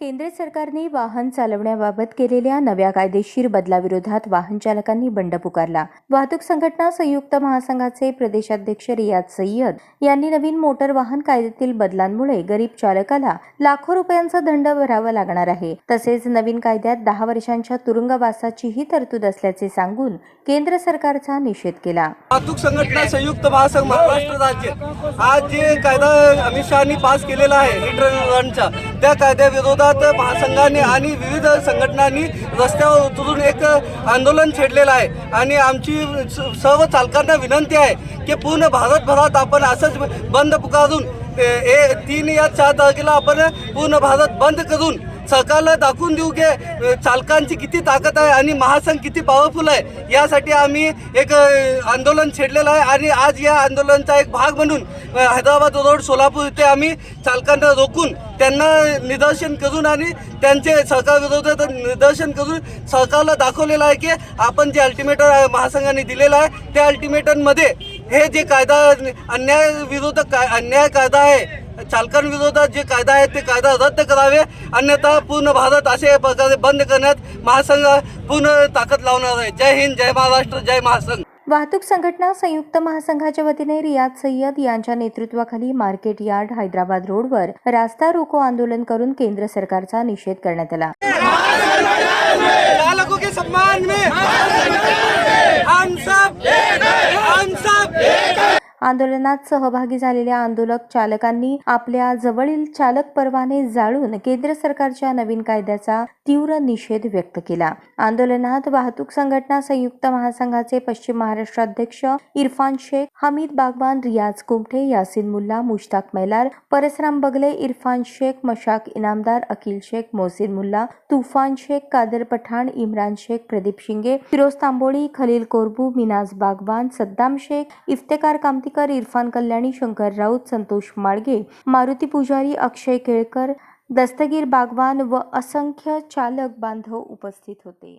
केंद्र सरकारने वाहन चालवण्याबाबत केलेल्या नव्या कायदेशीर बदलाविरोधात वाहन चालकांनी बंड पुकारला. वाहतूक संघटना संयुक्त महासंघाचे प्रदेशाध्यक्ष रियाज सय्यद यांनी नवीन मोटर वाहन कायद्यातील बदलांमुळे गरीब चालकाला लाखो रुपयांचा दंड भरावा लागणार आहे. तसेच नवीन कायद्यात दहा वर्षांच्या तुरुंगवासाचीही तरतूद असल्याचे सांगून केंद्र सरकारचा निषेध केला. वाहतूक संघटना संयुक्त महासंघ महाराष्ट्र राज्य. आज जे कायदा अमित शहानी पास केलेला आहे त्या कायद्याविरोधात महासंघाने आणि विविध संघटनांनी रस्त्यावर उतरून एक आंदोलन छेडलेलं आहे. आणि आमची स- सर्व चालकांना विनंती आहे की पूर्ण भारतभरात आपण असंच बंद पुकारून ए तीन या चार तारखेला आपण पूर्ण भारत बंद करून सरकारला दाखवून देऊ की चालकांची किती ताकद आहे आणि महासंघ किती पॉवरफुल आहे. यासाठी आम्ही एक आंदोलन छेडलेलं आहे. आणि आज या आंदोलनाचा एक भाग म्हणून हैदराबाद रोड सोलापूर इथे आम्ही चालकांना रोखून त्यांना निदर्शन करून आणि त्यांचे सरकारविरोधात निदर्शन करून सरकारला दाखवलेलं आहे की आपण जे अल्टिमेटम महासंघाने दिलेलं आहे त्या अल्टिमेटममध्ये हे जे कायदा अन्याय विरोधक काय अन्याय कायदा आहे चालकांविरोधात जे कायदा आहे ते कायदा रद्द करावे अन्यथा पूर्ण भारत असे प्रकारे बंद करण्यात महासंघ पूर्ण ताकद लावणार आहे. जय हिंद जय महाराष्ट्र जय महासंघ. वाहतूक संघटना संयुक्त महासंघाच्या वतीने रियाज सय्यद यांच्या नेतृत्वाखाली मार्केट यार्ड हैदराबाद रोडवर रास्ता रोको आंदोलन करून केंद्र सरकारचा निषेध करण्यात आला. आंदोलनात सहभागी झालेल्या आंदोलक चालकांनी आपल्या जवळील चालक परवाने जाळून केंद्र सरकारच्या नवीन कायद्याचा तीव्र निषेध व्यक्त केला. आंदोलनात वाहतूक संघटना संयुक्त महासंघाचे पश्चिम महाराष्ट्र अध्यक्ष इरफान शेख हमीद बागवान रियाज कुमठे यासिन मुल्ला मुश्ताक मैलार परसराम बगले इरफान शेख मशाक इनामदार अकिल शेख मोहसिन मुल्ला तुफान शेख कादर पठाण इम्रान शेख प्रदीप शिंगे फिरोज तांबोळी खलील कोरबू मिनाज बागवान सद्दाम शेख इफ्तेकार कामती केळकर इरफान कल्याणी शंकर राऊत संतोष माळगे मारुती पुजारी अक्षय केळकर दस्तगीर बागवान व असंख्य चालक बांधव उपस्थित होते.